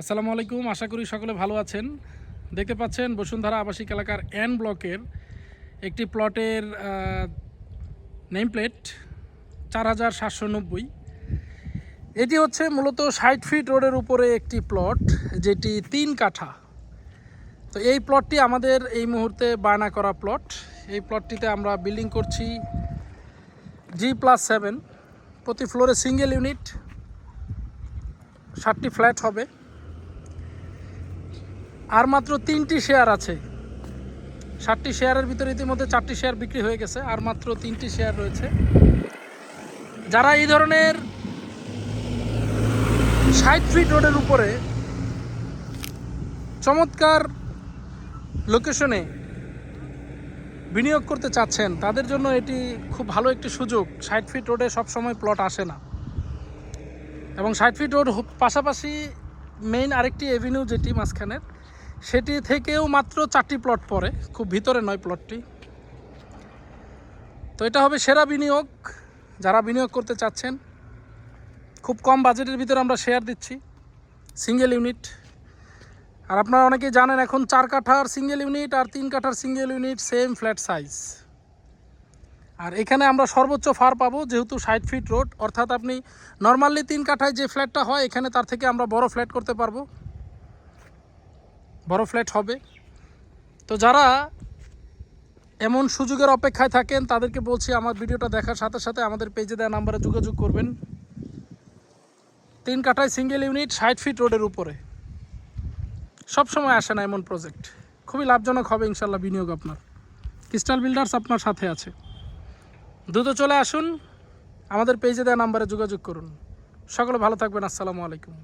আসসালামু আলাইকুম, আশা করি সকলে ভালো আছেন। দেখতে পাচ্ছেন বসুন্ধরা আবাসিক এলাকার এন ব্লকের একটি প্লটের নেম প্লেট চার হাজার সাতশো নব্বই। এটি হচ্ছে মূলত ষাট ফিট রোডের উপরে একটি প্লট, যেটি তিন কাঠা। তো এই প্লটটি আমাদের এই মুহূর্তে বায়না করা প্লট। এই প্লটটিতে আমরা বিল্ডিং করছি জি প্লাস সেভেন প্রতি ফ্লোরে সিঙ্গেল ইউনিট ষাটটি ফ্ল্যাট হবে। আর মাত্র তিনটি শেয়ার আছে। ষাটটি শেয়ারের ভিতরে ইতিমধ্যে চারটি শেয়ার বিক্রি হয়ে গেছে, আর মাত্র তিনটি শেয়ার রয়েছে। যারা এই ধরনের ষাট ফিট রোডের উপরে চমৎকার লোকেশনে বিনিয়োগ করতে চাচ্ছেন, তাদের জন্য এটি খুব ভালো একটি সুযোগ। ষাট ফিট রোডে সবসময় প্লট আসে না। এবং ষাট ফিট রোড পাশাপাশি মেইন আরেকটি এভিনিউ যেটি মাঝখানের সেটি থেকেও মাত্র চারটি প্লট পড়ে। খুব ভিতরে নয় প্লটটি তো এটা হবে সেরা বিনিয়োগ। যারা বিনিয়োগ করতে চাচ্ছেন, খুব কম বাজেটের ভিতরে আমরা শেয়ার দিচ্ছি সিঙ্গেল ইউনিট আর আপনারা অনেকেই জানেন, এখন চার কাঠার সিঙ্গেল ইউনিট আর তিন কাঠার single unit same flat size আর এখানে আমরা সর্বোচ্চ ফার পাবো, যেহেতু ষাট ফিট রোড অর্থাৎ আপনি নর্মালি তিন কাঠায় যে ফ্ল্যাটটা হয়, এখানে তার থেকে আমরা বড় ফ্ল্যাট করতে পারব। বড় ফ্ল্যাট হবে। তো যারা এমন সুযোগের অপেক্ষায় থাকেন, তাদেরকে বলছি আমার ভিডিওটা দেখার সাথে সাথে আমাদের পেজে দেওয়া নাম্বারে যোগাযোগ করবেন। তিন কাঠায় সিঙ্গেল ইউনিট ষাট ফিট রোডের উপরে। সব সময় আসে না এমন প্রজেক্ট খুবই লাভজনক হবে ইনশাল্লাহ বিনিয়োগ আপনার। ক্রিস্টাল বিল্ডার্স আপনার সাথে আছে। দ্রুত চলে আসুন। আমাদের পেজে দেওয়া নাম্বারে যোগাযোগ করুন। সকলে ভালো থাকবেন। আসসালামু আলাইকুম।